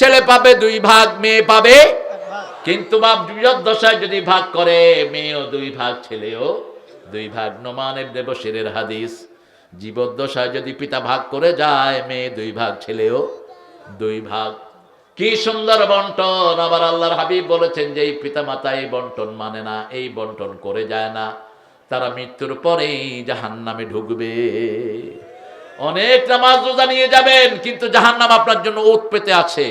ছেলে পাবে, দুই ভাগ, মেয়ে পাবে। কিন্তু বাপ দশায় যদি ভাগ করে, মেয়েও দুই ভাগ, ছেলেও দুই ভাগ। নোমানের দেবশিরের হাদিস জীবদ্দশায় যদি পিতা ভাগ করে যায়, মেয়ে দুই ভাগ, ছেলেও দুই ভাগ। কি সুন্দর বন্টন। আবার আল্লাহর হাবিব বলেছেন যে, এই পিতা মাতা এই বন্টন মানে না, এই বন্টন করে যায় না। তারা মৃত্যুর পরেই জাহান নামে ঢুকবে। অনেক নামাজ রোজা নিয়ে যাবেন, কিন্তু জাহান্নাম আপনার জন্য ওত পেতে আছে।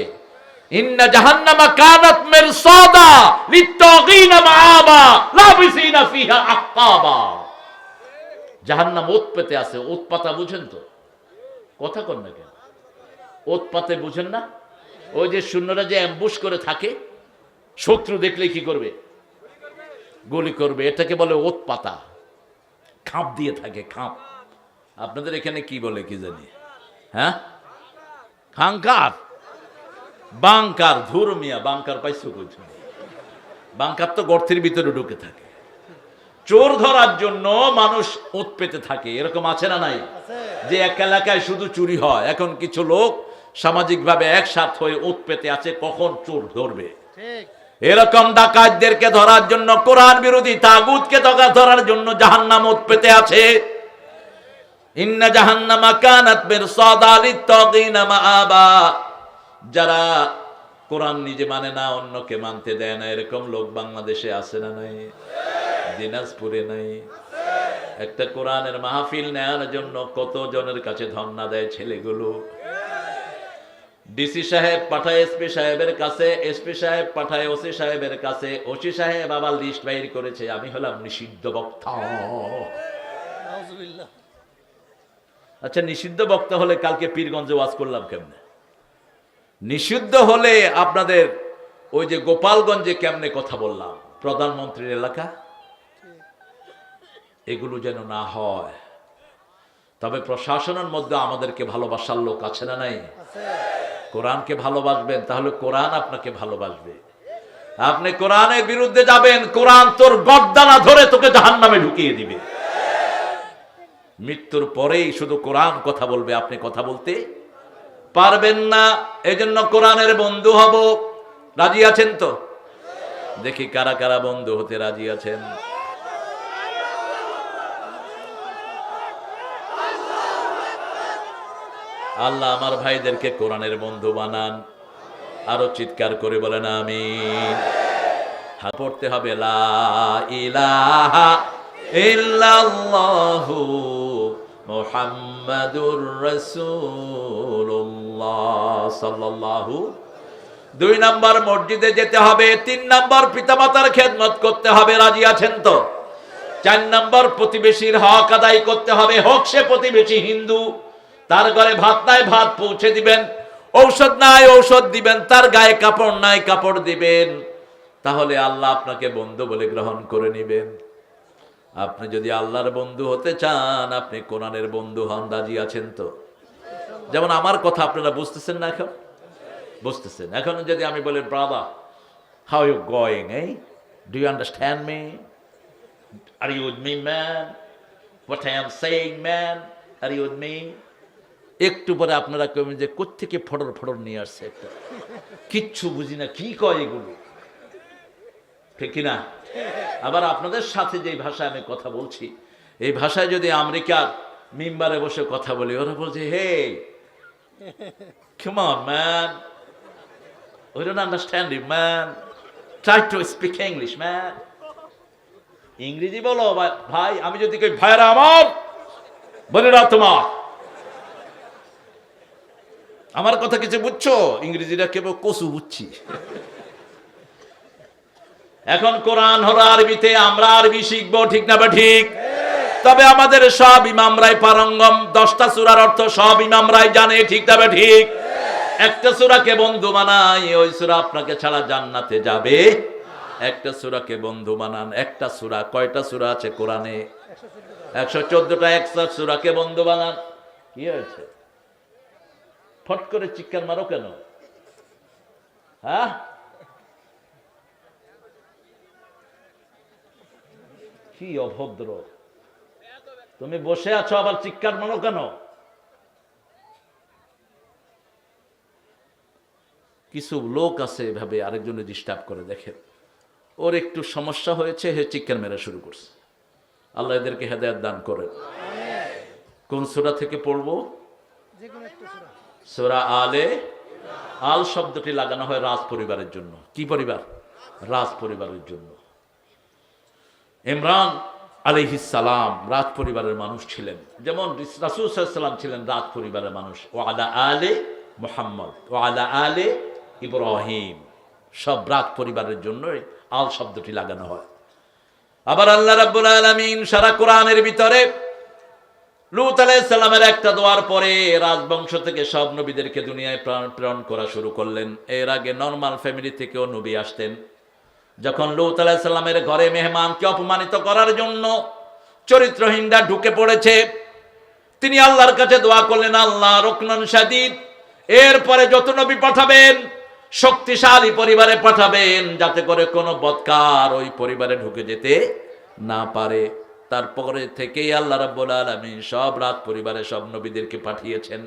জাহান্নামা জাহান্নাম ওত পেতে আছে ওত পাতা বুঝেন তো? কথা ওত পাতে বুঝেন না? ওই যে শূন্যরা যে করে থাকে, শত্রু দেখলে কি করবে? গুলি করবে, এটাকে বলে ওত পাতা। খাপ দিয়ে থাকে, খাপ। আপনাদের এখানে কি বলে কি জানি? হ্যাঁ? খাঙ্কার বাংকার ধুর মিয়া বাংকার পাইছো কইছো? বাংকার তো গর্তের ভিতরে ঢুকে থাকে। চোর ধরার জন্য মানুষ ওত পেতে থাকে এরকম আছে না নাই? যে এক এলাকায় শুধু চুরি হয় এখন কিছু লোক সামাজিকভাবে একসাথ হয়ে ওত পেতে আছে কখন চোর ধরবে? এরকম ডাকাতদেরকে ধরার জন্য কোরআন বিরোধী তাগুতকে ধরা ধরার জন্য জাহান্নাম ওত পেতে আছে। ইন্না জাহান্নামা কানাত মিরসাদা লিত্তাগিনা মাআবা। যারা কোরআন নিজে মানে না, অন্যকে মানতে দেয় না, এরকম লোক বাংলাদেশে আছে না নাই? দিনাজপুরে নাই? একটা কোরআনের মাহফিল নেওয়ার জন্য কত জনের কাছে ধর্ণা দেয় ছেলেগুলো? ডিসি সাহেব পাঠায় এসপি সাহেবের কাছে এসপি সাহেব পাঠায়, ওসি সাহেবের কাছে। ওসি সাহেব আবার লিস্ট বাইর করেছে, আমি হলাম নিষিদ্ধ বক্তা। আচ্ছা নিষিদ্ধ বক্তা হলে কালকে পীরগঞ্জে ওয়াজ করলাম কেমনে? নিষিদ্ধ হলে আপনাদের ওই যে গোপালগঞ্জে কেমনে কথা বললাম? প্রধানমন্ত্রীর এলাকা? এগুলো যেন না হয়। তবে প্রশাসনের মধ্যে আমাদেরকে ভালোবাসার লোক আছে না নাই? কোরআনকে ভালোবাসবেন, তাহলে কোরআন আপনাকে ভালোবাসবে। আপনি কোরআনের বিরুদ্ধে যাবেন, কোরআন তোর গদ্দানা ধরে তোকে জাহান নামে ঢুকিয়ে দিবে। মৃত্যুর পরেই শুধু কোরআন কথা বলবে, আপনি কথা বলতে পারবেন না। এজন্য কোরআনের বন্ধু হব। রাজি আছেন তো? দেখি কারা কারা বন্ধু হতে রাজি আছেন। আল্লাহ আমার ভাইদেরকে কোরআনের বন্ধু বানান। আরও চিৎকার করে বলেন আমি পড়তে হবে, লা ইলাহা ইল্লাল্লাহু মুহাম্মাদুর রাসূলুল্লাহ সাল্লাল্লাহু, দুই নাম্বার মসজিদে যেতে হবে, তিন নাম্বার পিতামাতার খেদমত করতে হবে, রাজি আছেন তো? চার নাম্বার প্রতিবেশীর হক আদায় করতে হবে, হোক সে প্রতিবেশী হিন্দু, তার ঘরে ভাত নাই, ভাত পৌঁছে দিবেন, ঔষধ নাই, ঔষধ দিবেন, তার গায়ে কাপড় নাই, কাপড় দিবেন, তাহলে আল্লাহ আপনাকে বন্ধু বলে গ্রহণ করে নেবেন। আপনি যদি আল্লাহর বন্ধু হতে চান, আপনি কোরআনের বন্ধু হন, রাজি আছেন তো? যেমন আমার কথা আপনারা বুঝতেছেন না এখন? বুঝতেছেন। এখন যদি আমি বলি ব্রাদা হাউ ইউ গোয়িং এই do you understand me are you with me man what I am saying man are you with me একটু পরে আপনারা কবেন যে, কোত্থেকে ফটর ফটর নিয়ে আসছে একটা? কিচ্ছু বুঝি না, কি কয় এগুলো? ঠিক কি না আবার আপনাদের সাথে যে ভাষায় আমি কথা বলছি এই ভাষায় যদি আমেরিকার মিম্বারে বসে কথা বলি ওরা বলছে হে on, man. We don't understand you, man. Try to speak English, ইংরেজি বলো ভাই- আমি যদি কই ভাইরা আমার বোনেরা তোমার। আমার কথা কিছু বুঝছ? ইংরেজিটা কেবল কচু বুঝছি। এখন কোরআন হলো আরবিতে, আমরা আরবি শিখব, ঠিক না বা ঠিক? তবে আমাদের সব ইমামরাই পারঙ্গম, দশটা সুরার অর্থ সব ইমামরাই জানে, ঠিক না বা ঠিক? একটা সুরাকে বন্ধু বানাই ওই সুরা আপনাকে ছাড়া জান্নাতে যাবে। একটা সুরাকে বন্ধু বানান, একটা সুরা, কয়টা সুরা আছে কোরআনে? একশো চোদ্দটা, একশো সুরাকে বন্ধু বানান। কি হয়েছে? ফট করে চিৎকার মারো কেন? হ্যাঁ? কি অভদ্র। তুমি বসে আছো আবার চিৎকার মারো কেন? কিছু লোক আছে এভাবে আরেকজনে ডিস্টার্ব করে দেখেন। ওর একটু সমস্যা হয়েছে হে চিকেন মেরা শুরু করছে। আল্লাহ এদেরকে হেদায়ত দান করেন। কোন সোরা থেকে পড়ব? সোরা আলে আল শব্দটি লাগানো হয় রাজ পরিবারের জন্য। কি পরিবার? রাজ পরিবারের জন্য। ইমরান সালাম রাজ পরিবারের মানুষ ছিলেন। যেমন রাসুল সাল্লাম ছিলেন রাজ পরিবারের মানুষ। ও আলা আলে মোহাম্মদ, ও আলা আলে ইব্রাহিম। সব রাজ পরিবারের জন্য আল শব্দটি লাগানো হয়। আবার আল্লাহ রাব্বুল আলামিন সারা কোরআনের ভিতরে লুত আলাইসাল্লামের একটা দোয়ার পরে রাজবংশ থেকে সব নবীদেরকে দুনিয়ায় প্রেরণ করা শুরু করলেন। এর আগে নর্মাল ফ্যামিলি থেকেও নবী আসতেন। যখন লুত আলাইসাল্লামের ঘরে মেহমানকে অপমানিত করার জন্য চরিত্রহীনরা ঢুকে পড়েছে, তিনি আল্লাহর কাছে দোয়া করলেন, আল্লাহ রকনন সাদিদ এরপরে যত নবী পাঠাবেন, শক্তিশালী পরিবারে পাঠাবেন, যাতে করে কোনো বৎকার ওই পরিবারে ঢুকে যেতে না পারে। তারপরে থেকেই আল্লাহ রাব্বুল আলামিন সব রাত পরিবারে সব নবীদেরকে পাঠিয়েছেন।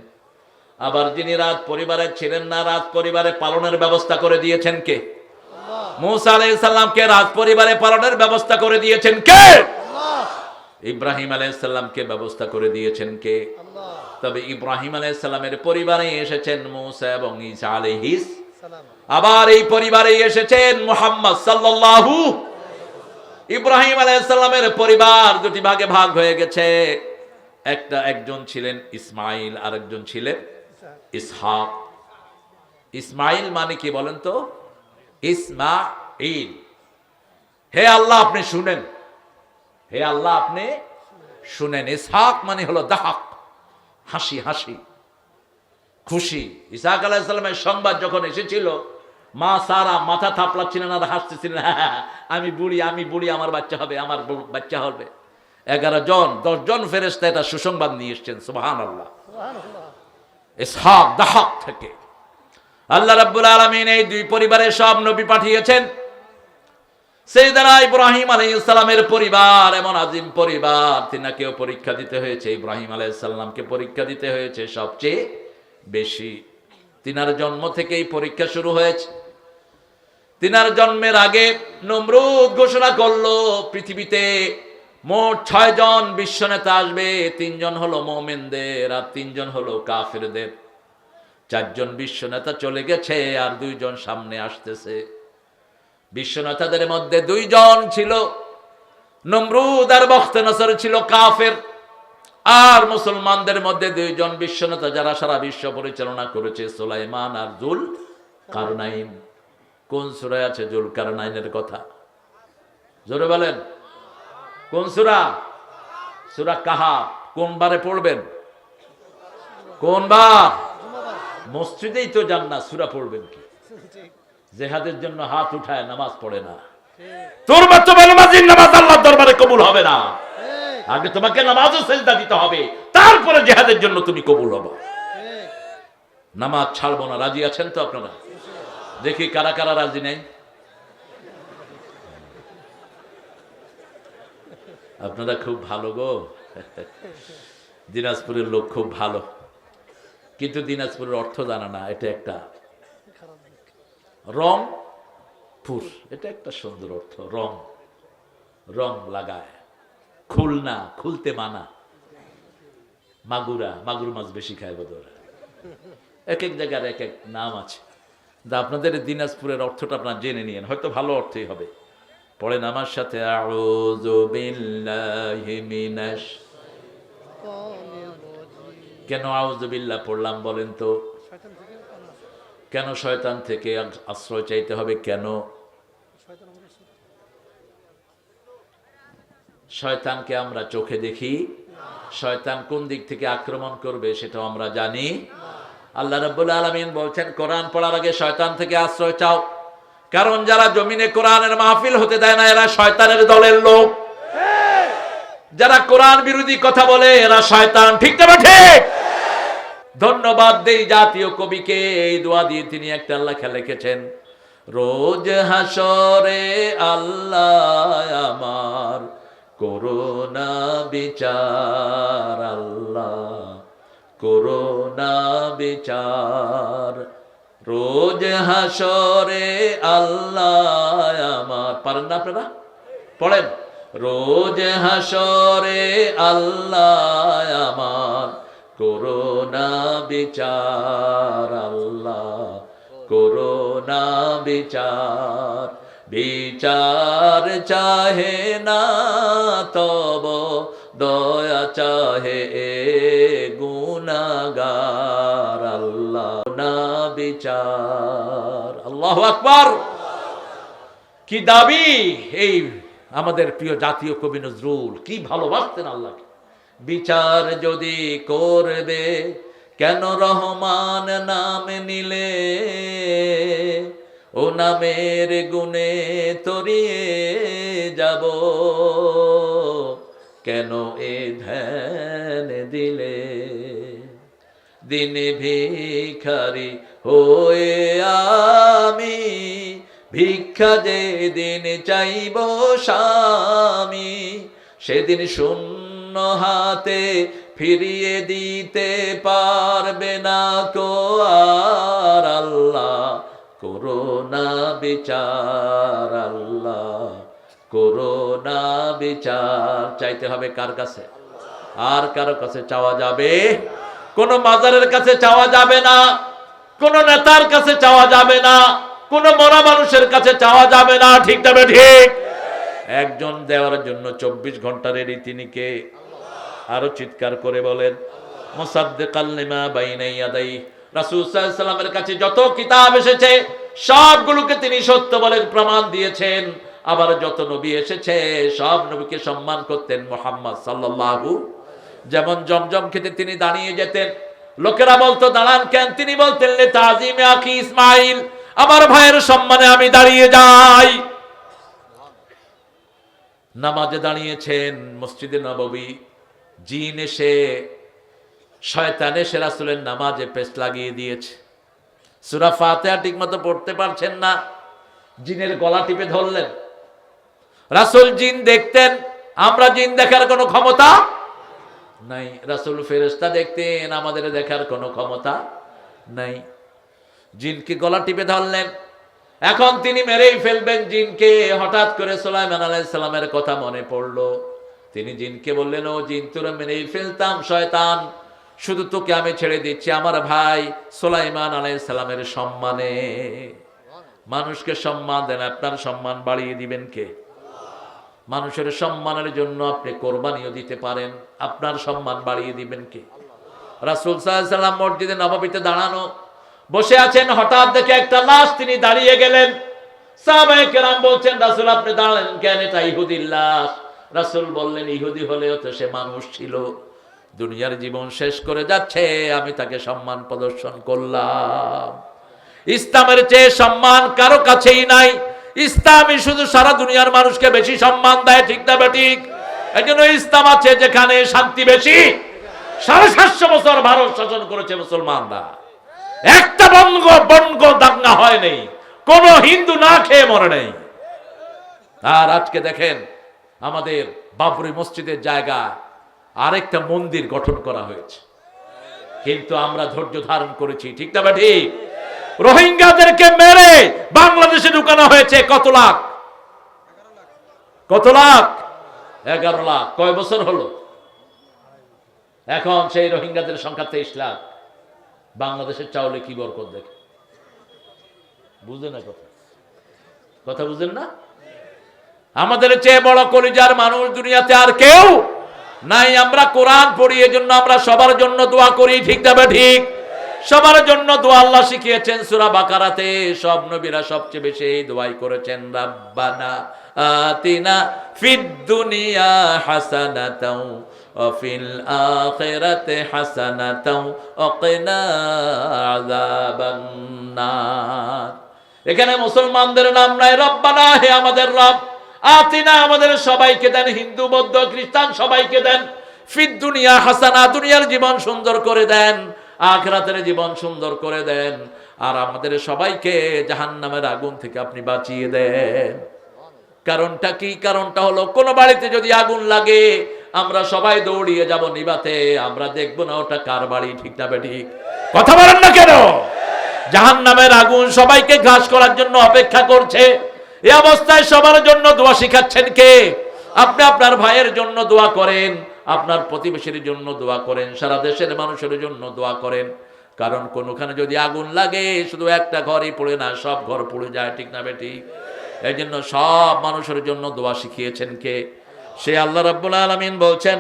আবার যিনি রাত পরিবারে ছিলেন না, রাত পরিবারে পালনের ব্যবস্থা করে দিয়েছেন কে? মুসা সালামকে রাত পরিবারে পালনের ব্যবস্থা করে দিয়েছেন কে? ইব্রাহিম আলাইহিস সালামকে ব্যবস্থা করে দিয়েছেন কে? তবে ইব্রাহিম আলাইহিস সালামের পরিবারে এসেছেন মুসা এবং ঈসা আলাইহিস সালাম। আবার এই পরিবারে এসেছেন মুহাম্মদ সাল্লাল্লাহু ইব্রাহিম আলাইসাল্লামের পরিবার দুটি ভাগে ভাগ হয়ে গেছে। একটা একজন ছিলেন ইসমাইল আরেকজন ছিলেন ইসহাক। ইসমাইল মানে কি বলেন তো? ইসমাইল হে আল্লাহ আপনি শুনেন। হে আল্লাহ আপনি শুনেন। ইসহাক মানে হলো দাহাক হাসি হাসি খুশি। ইসাক আলাহিসাল্লামের সংবাদ যখন এসেছিল মা সারা মাথা থাপলাচ্ছিলেন আর হাসতেছিলেন। "হ্যাঁ, হ্যাঁ, আমি বুড়ি আমি বুড়ি আমার বাচ্চা হবে আমার বাচ্চা হবে। এগারো জন দশ জন ফেরেস্তা এটা সুসংবাদ নিয়ে এসছেন সুবাহান আল্লাহ ইসহাক দাহাক থেকে। আল্লাহ রাব্বুল আলামিন এই দুই পরিবারের সব নবী পাঠিয়েছেন। সেইদানা ইব্রাহিম আলাইহিসসালামের পরিবার, এমন আজিম পরিবার, তিনাকেও পরীক্ষা দিতে হয়েছে, ইব্রাহিম আলাইহিসসালামকে পরীক্ষা দিতে হয়েছে সবচেয়ে বেশি। তিনার জন্ম থেকেই পরীক্ষা শুরু হয়েছে। তিনার জন্মের আগে নমরুদ ঘোষণা করল, পৃথিবীতে মোট ছয় জন বিশ্ব নেতা আসবে, তিনজন হলো মোমেনদের আর তিনজন হলো কাফেরদের। চারজন বিশ্ব নেতা চলে গেছে আর দুইজন সামনে আসতেছে। বিশ্ব নেতাদের মধ্যে দুইজন ছিল নমরুদ আর বখতে নসর ছিল কাফের। আর মুসলমানদের মধ্যে দুইজন বিশ্ব নেতা যারা সারা বিশ্ব পরিচালনা করেছে, সুলাইমান আর জুল কারনাইন কোন সুরায় আছে জুল কারনাইনের কথা? জোরে বলেন। কোন সুরা? সুরা কাহা কোন বারে পড়বেন? কোন বার মসজিদেই তো যান না সুরা পড়বেন কি? জেহাদের জন্য হাত উঠায় নামাজ পড়ে না। তোর বাচ্চা নামাজির নামাজ আল্লাহর দরবারে কবুল হবে না। আগে তোমাকে নামাজও সেজদা দিতে হবে তারপরে জেহাদের জন্য তুমি কবুল হবে। নামাজ ছাড়বো না রাজি আছেন তো আপনারা? দেখি কারা কারা রাজি নেই। আপনারা খুব ভালো গো। দিনাজপুরের লোক খুব ভালো। কিন্তু দিনাজপুরের অর্থ জানা না, এটা একটা রং পুর, এটা একটা সুন্দর অর্থ, রং রং লাগায়, খুলনা, খুলতে মানা, মাগুরা, মাগুর মাছ বেশি খায় বোধরা এক এক জায়গার এক এক নাম আছে তা আপনাদের দিনাজপুরের অর্থটা আপনার জেনে নিয়েন, হয়তো ভালো অর্থই হবে পড়েন আমার সাথে, আউযু বিল্লাহি মিনাশ। কেন আউজবিল্লাহ পড়লাম বলেন তো? কেন শয়তান থেকে আশ্রয় চাইতে হবে কেন? শয়তানকে আমরা চোখে দেখি। শয়তান কোন দিক থেকে আক্রমণ করবে সেটাও আমরা জানি। আল্লাহ রাব্বুল আলামিন বলছেন, কোরআন পড়ার আগে শয়তান থেকে আশ্রয় চাও। কারণ যারা জমিনে কোরআনের মাহফিল হতে দেয় না, এরা শয়তানের দলের লোক। যারা কোরআন বিরোধী কথা বলে, এরা শয়তান। ঠিক না ঠিক? ধন্যবাদ দেই জাতীয় কবিকে, এই দোয়া দিয়ে তিনি একটা আল্লাহ লিখেছেন, রোজ হাসরে আল্লাহ আমার করোনা বিচার, আল্লাহ করোনা বিচার। রোজ হাসরে আল্লাহ আমার, পারেন না আপনারা? পড়েন, রোজ হাসরে আল্লাহ আমার করোনা বিচার আল্লাহ, করোনা বিচার। বিচার চাহে না, তব দয়া চাহে এ গুনাগার আল্লাহ। না বিচার। আল্লাহ আকবার। কি দাবি? এই আমাদের প্রিয় জাতীয় কবি নজরুল, কি ভালোবাসতেন আল্লাহকে। বিচার যদি করবে, কেন রহমান নাম নিলে? ও নামের গুণে তরিয়ে যাব, কেন এ ধ্যান দিলে? দিন ভিখারি হয়ে আমি, ভিক্ষা যে দিন চাইব স্বামী, সেদিন শূন্য হাতে ফিরিয়ে দিতে পারবে না কো আর আল্লাহ। করোনা বিচার, আল্লাহ। করোনা বিচার। চাইতে হবে কার কাছে? আর কারও কাছে চাওয়া যাবে? কোন মাজারের কাছে চাওয়া যাবে না। কোন নেতার কাছে চাওয়া যাবে না। কোন মরা মানুষের কাছে চাওয়া যাবে না। ঠিক ঠিক? একজন দেওয়ার জন্য চব্বিশ ঘণ্টার কে? আরও চিৎকার করে বলেন কাছে যত কিতাব এসেছে, সবগুলোকে তিনি সত্য বলে প্রমাণ দিয়েছেন। আবার যত নবী এসেছে, সব নবীকে সম্মান করতেন মোহাম্মদ যেমন জমজম খেতে তিনি দাঁড়িয়ে যেতেন। লোকেরা বলতো, দাঁড়ান কেন? তিনি বলতেন লে তাজিমে ইসমাইল আমার ভাইয়ের সম্মানে আমি দাঁড়িয়ে যাই। নামাজে দাঁড়িয়েছেন মসজিদে নববী। জিন এসে, শয়তান এসে রাসুলের নামাজে পেস লাগিয়ে দিয়েছে। সুরা ফাতেহা ঠিক মতো পড়তে পারছেন না, জিনের গলা টিপে ধরলেন। রাসুল জিন দেখতেন, আমরা জিন দেখার কোনো ক্ষমতা নাই। রাসুল ফেরেস্তা দেখতেন, আমাদের দেখার কোনো ক্ষমতা নাই। জিনকে গলা টিপে ধরলেন? এখন তিনি মেরেই ফেলবেন জিনকে। হঠাৎ করে সোলাইমান আলাইসালামের কথা মনে পড়ল। তিনি জিনকে বললেন, ও জিন, তোরা মেরেই ফেলতাম, শয়তান। শুধু তোকে আমি ছেড়ে দিচ্ছি, আমার ভাই সোলাইমান আলাইসালামের সম্মানে। মানুষকে সম্মান দেন, আপনার সম্মান বাড়িয়ে দিবেন কে? মানুষের সম্মানের জন্য আপনি কোরবানিও দিতে পারেন, আপনার সম্মান বাড়িয়ে দিবেন কে? রাসুল সাল্লাম মসজিদে নবাবিতে দাঁড়ানো, বসে আছেন, হঠাৎ দেখে একটা লাশ তিনি দাঁড়িয়ে গেলেন। সাহাবায়ে কেরাম বলছেন, রাসুল, আপনি দাঁড়ালেন কেন? এটা ইহুদির লাশ। রাসুল বললেন, ইহুদি হলেও তো সে মানুষ ছিল। দুনিয়ার জীবন শেষ করে যাচ্ছে, আমি তাকে সম্মান প্রদর্শন করলাম। ইসলামের চেয়ে সম্মান কারও কাছেই নাই। ইসলামই শুধু সারা দুনিয়ার মানুষকে বেশি সম্মান দেয়, ঠিক না ঠিক? এই ইসলাম আছে যেখানে শান্তি বেশি। সাড়ে সাতশো বছর ভারত শাসন করেছে মুসলমানরা। একটা বঙ্গ বঙ্গ দাঙ্গা হয় নেই। কোন হিন্দু না খেয়ে মরে নেই। আর আজকে দেখেন আমাদের বাবরি মসজিদের জায়গা আরেকটা মন্দির গঠন করা হয়েছে। কিন্তু আমরা ধৈর্য ধারণ করেছি, ঠিক না বা ঠিক? রোহিঙ্গাদেরকে মেরে বাংলাদেশে ঢুকানো হয়েছে কত লাখ? কত লাখ? এগারো লাখ। কয় বছর হলো? এখন সেই রোহিঙ্গাদের সংখ্যা তেইশ লাখ। বাংলাদেশের চাউলে কি বরকত দেখে? বুঝলেন না কথা? কথা বুঝলেন না? আমাদের চেয়ে বড় কলিজার মানুষ দুনিয়াতে আর কেউ নাই। আমরা কোরআন পড়ি, এজন্য আমরা সবার জন্য দোয়া করি, ঠিক যাবে ঠিক সবার জন্য দোয়া আল্লাহ শিখিয়েছেন সূরা বাকারাতে। সব নবীরা সবচেয়ে বেশি দোয়াই করেছেন, রাব্বানা আতিনা ফিদ দুনিয়া হাসানাতাও ওয়াফিল আখিরাতি হাসানাতাও ওয়াকিনা আযাবান নার এখানে মুসলমানদের নাম নাই, রব্বানা হে আমাদের রব আতিনা আমাদের সবাইকে দেন, হিন্দু বৌদ্ধ খ্রিস্টান সবাইকে দেন, ফিদ দুনিয়া হাসানা, দুনিয়ার জীবন সুন্দর করে দেন, আখরাতের জীবন সুন্দর করে দেন, আর আমাদের সবাইকে জাহান্নামের আগুন থেকে আপনি বাঁচিয়ে দেন। কারণটা কি? কারণটা হলো, কোন বাড়িতে যদি আগুন লাগে, আমরা সবাই দৌড়িয়ে যাব নিবাতে, আমরা দেখব না ওটা কার বাড়ি, ঠিক না ঠিক। কথা বলেন না কেন? জাহান নামের আগুন সবাইকে ঘাস করার জন্য অপেক্ষা করছে। এই অবস্থায় সবার জন্য দোয়া শিখাচ্ছেন কে? আপনি আপনার ভাইয়ের জন্য দোয়া করেন, আপনার প্রতিবেশীর জন্য দোয়া করেন, সারা দেশের মানুষের জন্য দোয়া করেন। কারণ কোনোখানে যদি আগুন লাগে, শুধু একটা ঘরই পড়ে না, সব ঘর পড়ে যায়, ঠিক না বেটি? এই জন্য সব মানুষের জন্য দোয়া শিখিয়েছেন কে? সে আল্লাহ রাব্বুল আলমিন বলছেন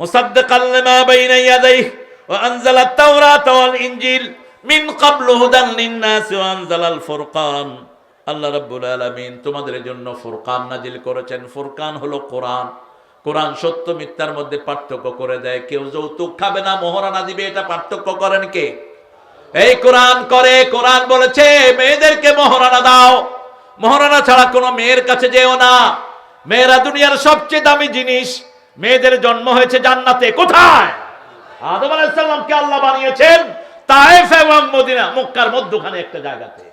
মুসাদ্দাকাল্লিমা বাইনা ইয়াদাইহি ওয়া আনজালাত তাওরাত ওয়াল ইনজিল। মিন কাবলু হুদান লিন্নাসি ওয়া আনজালাল ফুরকান। আল্লাহ রাব্বুল আলামিন তোমাদের জন্য ফুরকান নাজিল করেছেন। ফুরকান হলো কোরআন। কোরআন সত্য মিথ্যার মধ্যে পার্থক্য করে দেয়। কেউ যৌতুক খাবে না, মোহরানা দিবে, এটা পার্থক্য করেন কে? এই কোরআন করে, কোরআন বলেছে, মেয়েদেরকে মহারানা দাও। মহারানা ছাড়া কোনো মেয়ের কাছে যেও না। মেয়েরা দুনিয়ার সবচেয়ে দামি জিনিস, মেয়েদের জন্ম হয়েছে জান্নাতে। কোথায়? আদম আলাইসাল্লামকে আল্লাহ বানিয়েছেন। তায়েফ এবং মদিনা, মক্কার মধ্যখানে একটা জায়গাতে।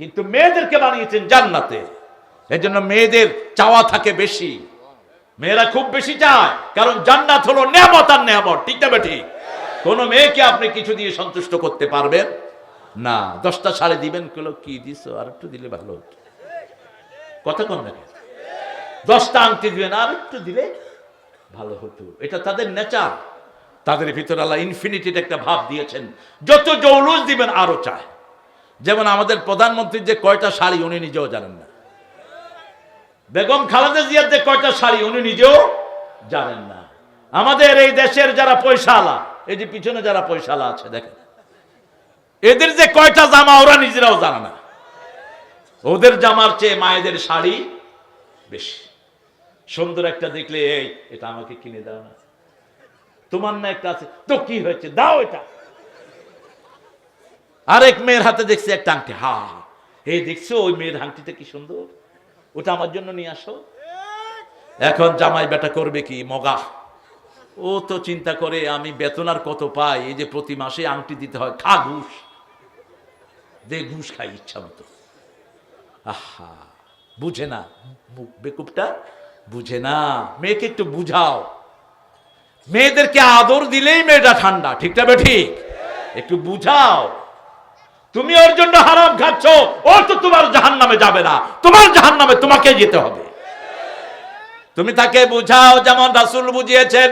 কিন্তু মেয়েদেরকে বানিয়েছেন জান্নাতে। এই জন্য মেয়েদের চাওয়া থাকে বেশি। মেয়েরা খুব বেশি চায়, কারণ জান্নাত হলো নেয়ামত আর নেয়ামত, ঠিক না ঠিক কোন মেয়েকে আপনি কিছু দিয়ে সন্তুষ্ট করতে পারবেন? না। দশটা সাড়ে দিবেন কেন কি দিস আর একটু দিলে ভালো হতো। কথা কন দেখেন দশটা আংটি দিবেন, আর একটু দিলে ভালো হতো। এটা তাদের নেচার। তাদের ভিতরে আল্লাহ ইনফিনিটির একটা ভাব দিয়েছেন। যত জৌলুস দিবেন, আরও চায়। যেমন আমাদের প্রধানমন্ত্রীর যে কয়টা শাড়ি, উনি নিজেও জানেন না। বেগম খালেদা জিয়ার যে কয়টা শাড়ি, উনি নিজেও জানেন না। আমাদের এই দেশের যারা পয়সালা এই যে পিছনে যারা পয়সালা আছে, দেখেন। এদের যে কয়টা জামা, ওরা নিজেরাও জানে না। ওদের জামার চেয়ে মায়েদের শাড়ি বেশি। সুন্দর একটা দেখলে, এই, এটা আমাকে কিনে দাও না। তোমার না একটা আছে। তো কি হয়েছে? দাও এটা। আরেক মেয়ের হাতে দেখছি একটা আংটি। হা এই দেখছ, ওই মেয়ের আংটিটা কি সুন্দর? ওটা আমার জন্য নিয়ে আসো। এখন জামাই বেটা করবে কি? মগা। ও তো চিন্তা করে, আমি বেতন আর কত পাই? এই যে প্রতি মাসে আংটি দিতে হয়। খা, ঘুষ। দে, ঘুষ খাই ইচ্ছা মতো। আহা, বুঝে না। বেকুবটা? বুঝে না। মেয়েকে একটু বুঝাও। মেয়েদেরকে আদর দিলেই মেয়েটা ঠান্ডা ঠিকটা বে ঠিক? একটু বুঝাও। তুমি ওর জন্য হারাম খাচ্ছ, ও তো তোমার জাহান নামে যাবে না। তোমার জাহান নামে তোমাকে যেতে হবে। তুমি তাকে বুঝাও যেমন রাসুল বুঝিয়েছেন।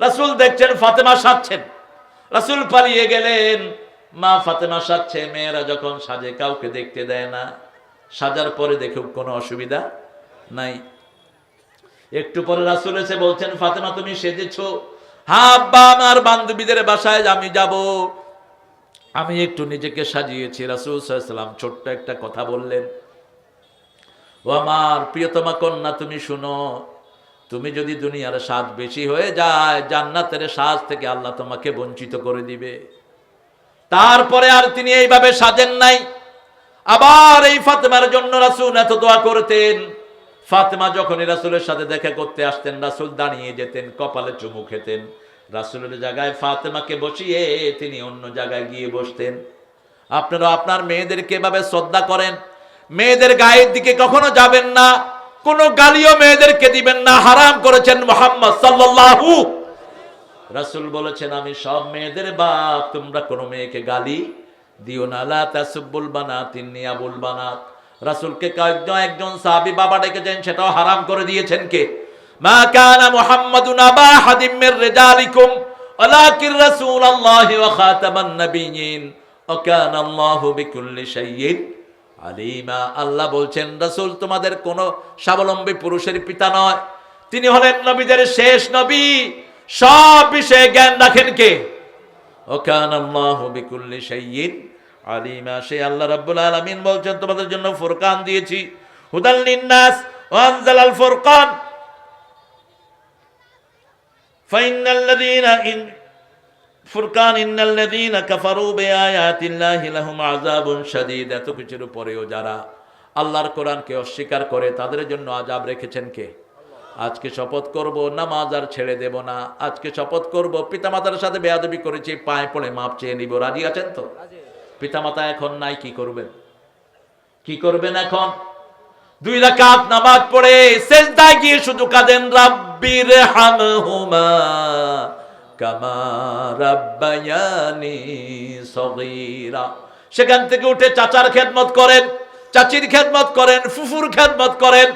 রাসুল দেখছেন ফাতেমা সাজছেন। রাসুল পালিয়ে গেলেন। মা ফাতেমা সাজছে, মেয়েরা যখন সাজে, কাউকে দেখতে দেয় না। সাজার পরে দেখে কোনো অসুবিধা নাই। একটু পরে রাসুল এসে বলছেন, ফাতেমা, তুমি সেজেছ? হ্যাঁ আব্বা, আমার বান্ধবীদের বাসায় আমি যাব। আমি একটু নিজেকে সাজিয়েছি। রাসুল ছোট্ট একটা কথা বললেন। ও আমার প্রিয়তমা কন্যা, তুমি শুনো, তুমি যদি দুনিয়ার স্বাদ বেশি হয়ে যায়, জান্নাতের সাজ থেকে আল্লাহ তোমাকে বঞ্চিত করে দিবে। তারপরে আর তিনি এইভাবে সাজেন নাই। আবার এই ফাতেমার জন্য রাসুল এত দোয়া করতেন। ফাতেমা যখনই রাসুলের সাথে দেখা করতে আসতেন, রাসুল দাঁড়িয়ে যেতেন, কপালে চুমু খেতেন। রাসুলের জায়গায় ফাতেমাকে বসিয়ে তিনি অন্য জায়গায় গিয়ে বসতেন। আপনারা, আপনার মেয়েদেরকে এভাবে শ্রদ্ধা করেন? মেয়েদের গায়ের দিকে কখনো যাবেন না। কোনো গালিও মেয়েদেরকে দিবেন না। হারাম করেছেন মোহাম্মদ সাল্লাল্লাহু। রাসুল বলেছেন, আমি সব মেয়েদের বাপ, তোমরা কোনো মেয়েকে গালি দিও না। লা তাসুব্বুল বানাত, ইন্নী আবুল বানাত। রাসূলকে কয়েকজন একজন সাহাবী বাবা ডেকেছেন, সেটাও হারাম করে দিয়েছেন কে? মা কানা মুহাম্মাদুন আবা হাদিম মির রিজালিকুম ওয়ালাকিন রাসূলুল্লাহি ওয়া খাতামান নাবিয়্যিন, ওয়া কানা আল্লাহু বিকুল্লি শাইইন আলিমা। আল্লাহ বলছেন, রাসূল তোমাদের কোনো স্বাবলম্বী পুরুষের পিতা নয়। তিনি হলেন নবীদের শেষ নবী। সব বিষয়ে জ্ঞান রাখেন কে? ওকান আল্লাহু বিকুল্লি শাইইন আলিমা, সে আল্লাহ রাব্বুল আলামিন বলছেন, তোমাদের জন্য দিয়েছি। ইন, ফুরকান কাফারু বিআয়াতিল্লাহি লাহুম আযাবুন শাদীদ। এত কিছুর পরেও যারা আল্লাহর কোরআনকে অস্বীকার করে, তাদের জন্য আযাব রেখেছেন কে? আজকে শপথ করব, নামাজ আর ছেড়ে দেব না। আজকে শপথ করব, পিতামাতার সাথে বেয়াদবি করেছি, পায়ে পড়ে মাপ চেয়ে নিব। রাজি আছেন তো? পিতামাতা এখন নাই, কি করবেন? কি করবেন এখন? দুই রাকাত নামাজ পড়ে সেজদায় গিয়ে শুধু কাঁদেন রাব্বির হামহুমা কামা রাব্বায়ানি সগীরা। সেখান থেকে উঠে চাচার খেদমত করেন, চাচির খেদমত করেন, ফুফুর খেদমত করেন,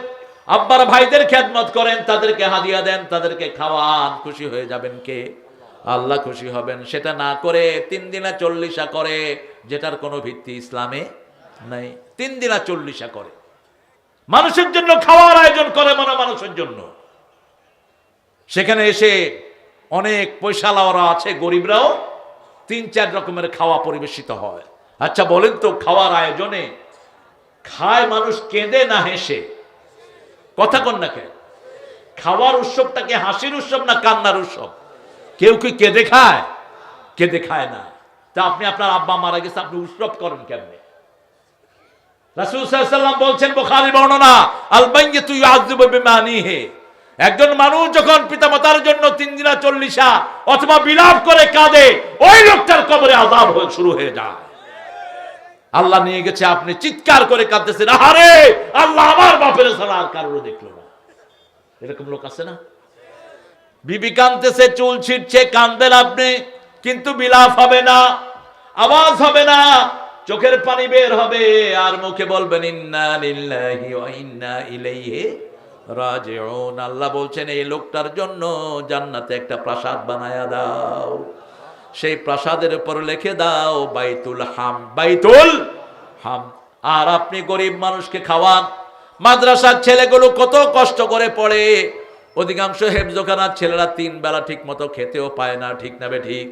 আব্বার ভাইদের খেদমত করেন, তাদেরকে হাদিয়া দেন, তাদেরকে খাওয়ান। খুশি হয়ে যাবেন কে? আল্লাহ খুশি হবেন। সেটা না করে তিন দিনা চল্লিশা করে যেটার কোনো ভিত্তি ইসলামে নাই। তিন দিনা চল্লিশা করে। মানুষের জন্য খাওয়ার আয়োজন করে মনে মানুষের জন্য। সেখানে এসে অনেক পয়সালাওয়ারা আছে, গরিবরাও তিন চার রকমের খাওয়া পরিবেশিত হয়। আচ্ছা বলেন তো, খাওয়ার আয়োজনে খায় মানুষ, কেঁদে না হেসে? কথা কন না কেন? খাওয়ার উৎসবটাকে হাসির উৎসব না কান্নার উৎসব? কেউ কি কেঁদে খায়? কেঁদে খায় না। তা আপনি আপনার আব্বা মারা গেছে, আপনি উৎসব করেন কেমনে? রাসূল সাল্লাল্লাহু আলাইহি ওয়াসাল্লাম বলছেন বুখারী বর্ণনা বিমানিহি। একজন মানুষ যখন জন্য তিন দিনা চল্লিশা অথবা বিলাপ করে কাঁদে, ওই লোকটার কবরে আযাব হয়ে শুরু হয়ে যায়। আল্লাহ নিয়ে গেছে, আপনি চিৎকার করে কাঁদতেছেন আরে আল্লাহ আমার বাপের ছাড়া আর কারোর দেখল না। এরকম লোক আছে না? বিবি কাঁদতেছে, চুল ছিটছে কাঁদবেন আপনি। কিন্তু বিলাপ হবে না, আওয়াজ হবে না, চোখের পানি বের হবে। আর মুখে বলবেন, ইন্না লিল্লাহি ওয়া ইন্না ইলাইহি রাজিউন। আল্লাহ বলছেন, এই লোকটার জন্য জান্নাতে একটা প্রাসাদ বানায়া দাও। সেই প্রাসাদের উপর লিখে দাও, বাইতুল হাম। বাইতুল হাম। আর আপনি গরিব মানুষকে খাওয়ান। মাদ্রাসার ছেলেগুলো কত কষ্ট করে পড়ে। অধিকাংশ হেফজোখানার ছেলেরা তিন বেলা ঠিক মতো খেতেও পায় না, ঠিক নাবে ঠিক?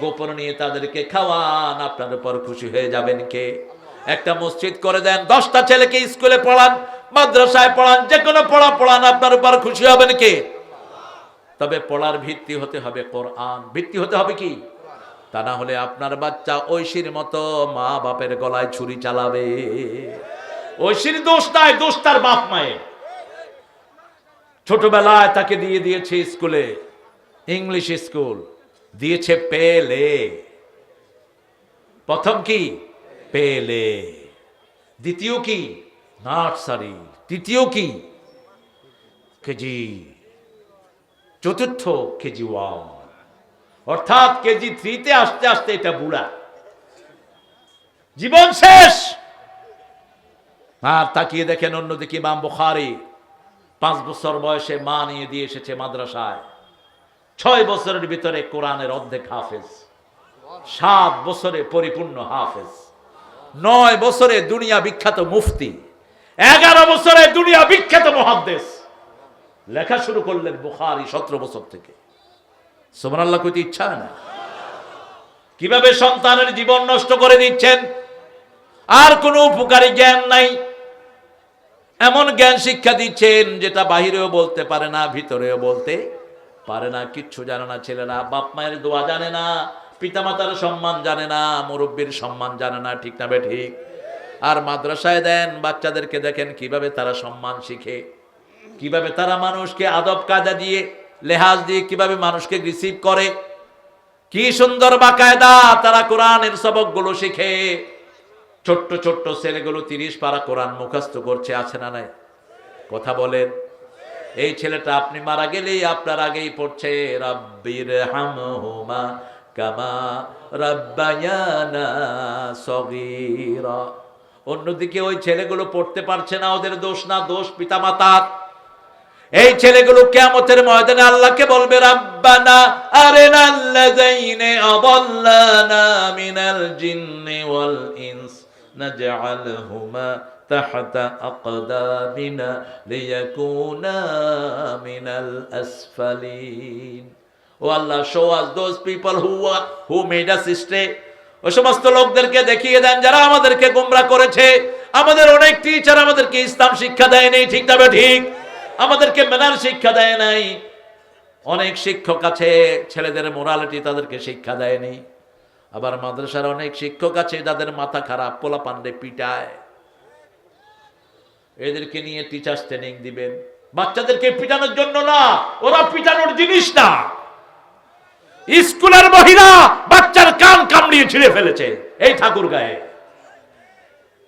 গোপন নিয়ে তাদেরকে খাওয়ান, আপনার উপর খুশি হয়ে যাবেন কে? একটা মসজিদ করে দেন, দশটা ছেলেকে স্কুলে পড়ান, মাদ্রাসায় পড়ান যে কোনো পড়া পড়ান, আপনার উপর খুশি হবেন কে? তবে পড়ার ভিত্তি হতে হবে কোরআন। ভিত্তি হতে হবে কি? তা না হলে আপনার বাচ্চা ঐশীর মতো মা বাপের গলায় ছুরি চালাবে। ঐশীর দোষ নাই, দোষ তার বাপ মায়ের। ছোটবেলায় তাকে দিয়ে দিয়েছে স্কুলে, ইংলিশ স্কুল। দিয়েছে পেলে। প্রথম কি? পেলে। দ্বিতীয় কি? নার্সারি। তৃতীয় কি? কেজি। চতুর্থ কেজি ওয়ান। অর্থাৎ কেজি থ্রিতে আসতে আসতে এটা বুড়া। জীবন শেষ। আর তাকিয়ে দেখেন অন্যদিকে ইমাম বুখারি। পাঁচ বছর বয়সে মা নিয়ে দিয়ে এসেছে মাদ্রাসায়। ছয় বছরের ভিতরে কোরআনের অর্ধেক হাফেজ। সাত বছরে পরিপূর্ণ হাফেজ। নয় বছরে দুনিয়া বিখ্যাত মুফতি। এগারো বছরে দুনিয়া বিখ্যাত মহাদ্দেশ। লেখা শুরু করলেন বুখারি সতেরো বছর থেকে। সোমান আল্লাহ কইতে ইচ্ছা হয় না? কীভাবে সন্তানের জীবন নষ্ট করে দিচ্ছেন? আর কোনো উপকারী জ্ঞান নাই। এমন জ্ঞান শিক্ষা দিচ্ছেন যেটা বাহিরেও বলতে পারে না, ভিতরেও বলতে পারে না। কিচ্ছু জানে না ছেলেরা, বাপ মায়ের দোয়া জানে না, পিতামাতার সম্মান জানে না, মুরব্বীর সম্মান জানে না, ঠিক না ঠিক? আর মাদ্রাসায় দেন, বাচ্চাদেরকে দেখেন কীভাবে তারা সম্মান শিখে, কীভাবে তারা মানুষকে আদব কায়দা দিয়ে, লেহাজ দিয়ে কীভাবে মানুষকে রিসিভ করে। কি সুন্দর বাকায়দা তারা কোরআনের সবকগুলো শিখে। ছোট্ট ছোট্ট ছেলেগুলো তিরিশ পারা কোরআন মুখস্থ করছে, আছে না নাই? কথা বলেন। এই ছেলেটা আপনি মারা গেলেই আপনার আগেই পড়ছে, রাব্বির হামহুমা কামা রাব্বায়ানা সগীরা। অন্যদিকে ওই ছেলেগুলো পড়তে পারছে না, ওদের দোষ না, দোষ পিতা পিতামাতার। এই ছেলেগুলো কিয়ামতের ময়দানে আল্লাহকে বলবে, রাব্বানা আরিনাল্লাযাইনে আদাল্লানা মিনাল জিন্নি ওয়াল ইনস। নাজআলহুমা তাহতা আকদামিনা লিয়াকুনা মিনাল আসফালিন ও Allah show us those people who who made us stay ও সমস্ত লোকদেরকে দেখিয়ে দেন যারা আমাদেরকে গোমরা করেছে। আমাদের অনেক টিচার আমাদেরকে ইসলাম শিক্ষা দেয়নি ঠিক তবে ঠিক আমাদেরকে মেনার শিক্ষা দেয় নাই। অনেক শিক্ষক আছে, ছেলেদের মোরালিটি তাদেরকে শিক্ষা দেয়নি আবার মাদ্রাসার অনেক শিক্ষক আছে যাদের মাথা খারাপ পোলা পান্ডে পিটায়। এদেরকে নিয়ে টিচার্স ট্রেনিং দিবেন। বাচ্চাদেরকে পিটানোর জন্য না, ওরা পিটানোর জিনিস না। স্কুলের মহিলা বাচ্চার কান কামড়িয়ে ছিঁড়ে ফেলেছে, এই ঠাকুর গায়ে।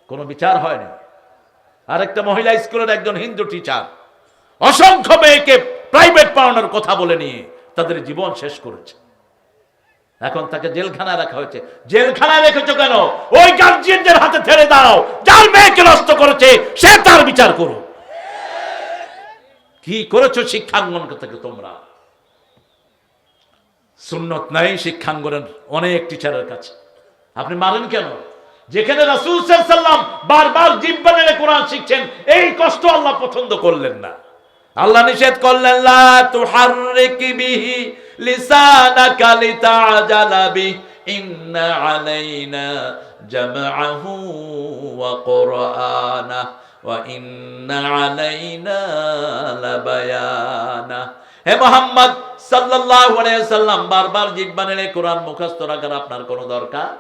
কোনো বিচার হয়নি। আরেকটা মহিলা স্কুলের একজন হিন্দু টিচার অসংখ্য মেয়েকে প্রাইভেট পড়ানোর কথা বলে নিয়ে তাদের জীবন শেষ করেছে। এখন তাকে জেলখানায় রাখা হয়েছে। জেলখানায় রেখেছো কেন? ওই গার্জিয়ানদের হাতে ছেড়ে দাও। যার মেয়েকে নষ্ট করেছে, সে তার বিচার করো কি করেছ শিক্ষাঙ্গন থেকে তোমরা? সুন্নত নাই শিক্ষাঙ্গনের অনেক টিচারের কাছে। আপনি মারেন কেন? যেখানে রাসূল সাল্লাম বারবার জিব্বা নেড়ে কোরআন শিখছেন, এই কষ্ট আল্লাহ পছন্দ করলেন না। আল্লাহ নিষেধ করলেন, লা তুহাররিক বিহি লিসানাকা আলাইনা লাবায়ানা। হে মোহাম্মদ, সাল্লাল্লাহু আলাইহি সাল্লাম বারবার কোরআন মুখস্থ রাখার আপনার কোনো দরকার?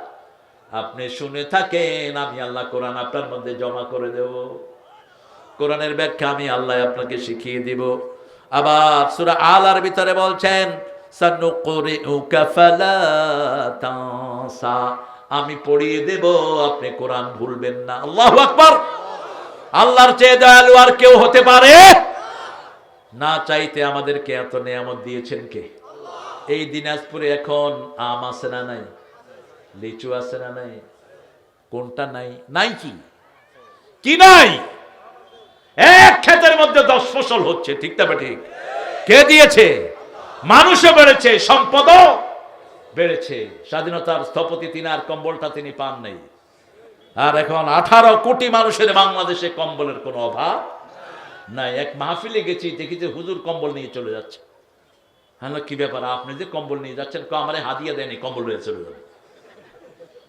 আপনি শুনে থাকেন, আমি আল্লাহ কোরআন আপনার মধ্যে জমা করে দেব। কোরআনের ব্যাখ্যা আমি আল্লাহ আপনাকে শিখিয়ে দিব। আবার সূরা আলার ভিতরে বলছেন আমি পড়িয়ে দেব, আপনি কোরআন ভুলবেন না। আল্লাহু আকবার। আল্লাহর চেয়ে দয়ালু আর কেউ হতে পারে? না চাইতে আমাদেরকে এত নিয়ামত দিয়েছেন কে? এই দিনাজপুরে এখন আম আছে না নাই? লিচু আছে না নাই? কোনটা নাই? নাই কি? কি নাই? এক ক্ষেতের মধ্যে দশ ফসল হচ্ছে, ঠিক তবে ঠিক? কে দিয়েছে? মানুষও বেড়েছে, সম্পদও বেড়েছে। স্বাধীনতার স্থপতি তিনি আর কম্বলটা তিনি পান নাই। আর এখন আঠারো কোটি মানুষের বাংলাদেশে কম্বলের কোনো অভাব নাই। এক মাহফিলে গেছি, দেখি যে হুজুর কম্বল নিয়ে চলে যাচ্ছে। হ্যালো কি ব্যাপার? আপনি যে কম্বল নিয়ে যাচ্ছেন, কো, আমারে হাদিয়া দেয়নি, কম্বল নিয়ে চলে যাবে।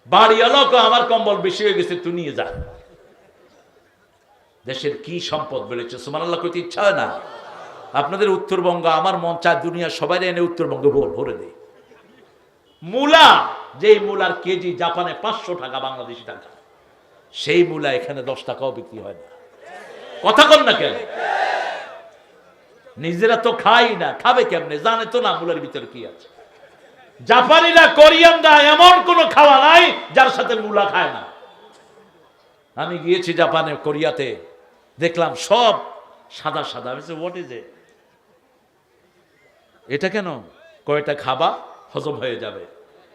বাড়ি এলো কো, আমার কম্বল বেশি হয়ে গেছে, তুই নিয়ে যা। দেশের কি সম্পদ বেড়েছে সুমান আল্লাহ করতে ইচ্ছা হয় না। আপনাদের উত্তরবঙ্গ, আমার মন চায় দুনিয়া, সবাই এনে উত্তরবঙ্গে ভোর, ভরে দেয় মূলা, যেই মূলার কেজি জাপানে পাঁচশো টাকা, বাংলাদেশি টাকা। সেই মূলা এখানে দশ টাকাও বিক্রি হয় না। কথা কন না কেন? নিজেরা তো খাই না, খাবে কেমনে? জানে তো না মূলার ভিতরে কি আছে। জাপানিরা, কোরিয়ানরা এমন কোন খাওয়া নাই যার সাথে মূলা খায় না। আমি গিয়েছি জাপানে, কোরিয়াতে। দেখলাম সব সাদা সাদা। হয়েছে হোয়াট ইজ এটা কেন? কয়টা খাবা হজম হয়ে যাবে।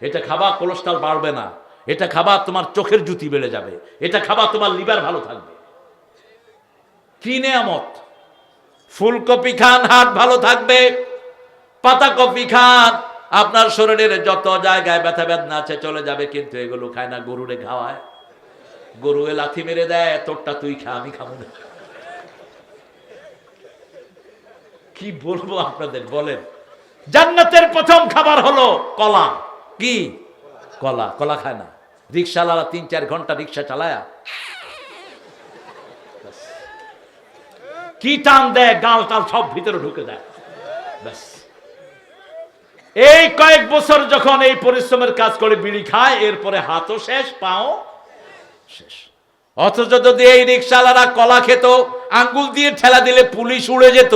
এটা খাবা কোলেস্ট্রল বাড়বে না। এটা খাবা তোমার চোখের জুতি বেড়ে যাবে। এটা খাবা তোমার লিভার ভালো থাকবে। কি নেয়ামত? ফুলকপি খান হাট ভালো থাকবে। পাতা কপি খান, আপনার শরীরের যত জায়গায় ব্যথা বেদনা আছে চলে যাবে, কিন্তু এগুলো খায় না, গরুরে খাওয়ায়। গরু এ লাথি মেরে দেয়, তোরটা তুই খা, আমি খাব না। কি বলব আপনাদের? বলেন। জান্নাতের প্রথম খাবার হলো কলা। কি? কলা। কলা খায় না। রিক্সাওয়ালা তিন, চার ঘণ্টা রিক্সা চালায়া। কি টান দেয়, গাল টাল সব ভিতরে ঢুকে দেয় ব্যাস। এই কয়েক বছর যখন এই পরিশ্রমের কাজ করে বিড়ি খায়, এরপরে হাতও শেষ, পাও শেষ। অথচ যদি এই রিক্সাওয়ালারা কলা খেত, আঙ্গুল দিয়ে ঠেলা দিলে পুলিশ উড়ে যেত।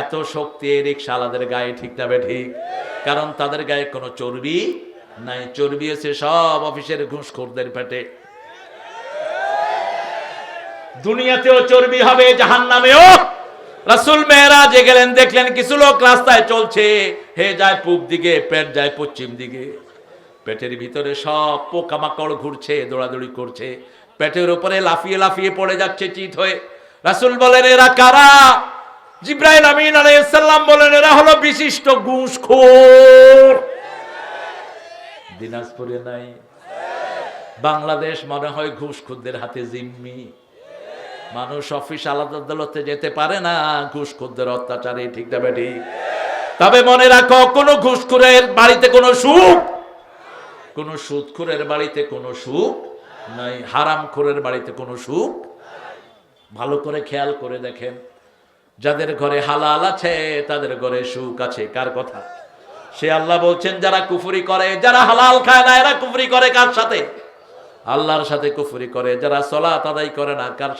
এত শক্তি এই রিক্সাওয়ালাদের গায়ে ঠিক যাবে ঠিক? কারণ তাদের গায়ে কোনো চর্বি নাই। চর্বি আছে সব অফিসের ঘুষখোরদের পেটে। দুনিয়াতেও চর্বি হবে জাহান নামেও রাসুল মেয়েরাজে গেলেন, দেখলেন কিছু লোক রাস্তায় চলছে। হে যায় পূব দিকে, পেট যায় পশ্চিম দিকে। পেটের ভিতরে সব পোকামাকড় ঘুরছে, দৌড়াদৌড়ি করছে। পেটের উপরে লাফিয়ে লাফিয়ে পড়ে যাচ্ছে, চিত হয়ে। রাসুল বলেন, এরা কারা? জিব্রাইল আমিন আলাইসাল্লাম বলেন, এরা হলো বিশিষ্ট ঘুষখোর। দিনাজপুরে নাই। বাংলাদেশ মনে হয় ঘুষখোরদের হাতে জিম্মি। মানুষ অফিস আলাদা আদালতে যেতে পারে না, ঘুষখোরদের অত্যাচারে, ঠিক দেবে ঠিক তবে মনে রাখো, কোনো ঘুষখোরের বাড়িতে কোনো সুখ কোনো সুদখোরের বাড়িতে কোনো সুখ নাই, হারামখোরের বাড়িতে কোনো সুখ ভালো করে খেয়াল করে দেখেন। যাদের ঘরে হালাল আছে, তাদের ঘরে সুখ আছে। কার কথা? সে আল্লাহ বলছেন, যারা কুফুরি করে, যারা হালাল খায় না, এরা কুফুরি করে কার সাথে? আল্লাহর সাথে কুফুরি করে, যারা সলা আদায় করে না, কার সাথে?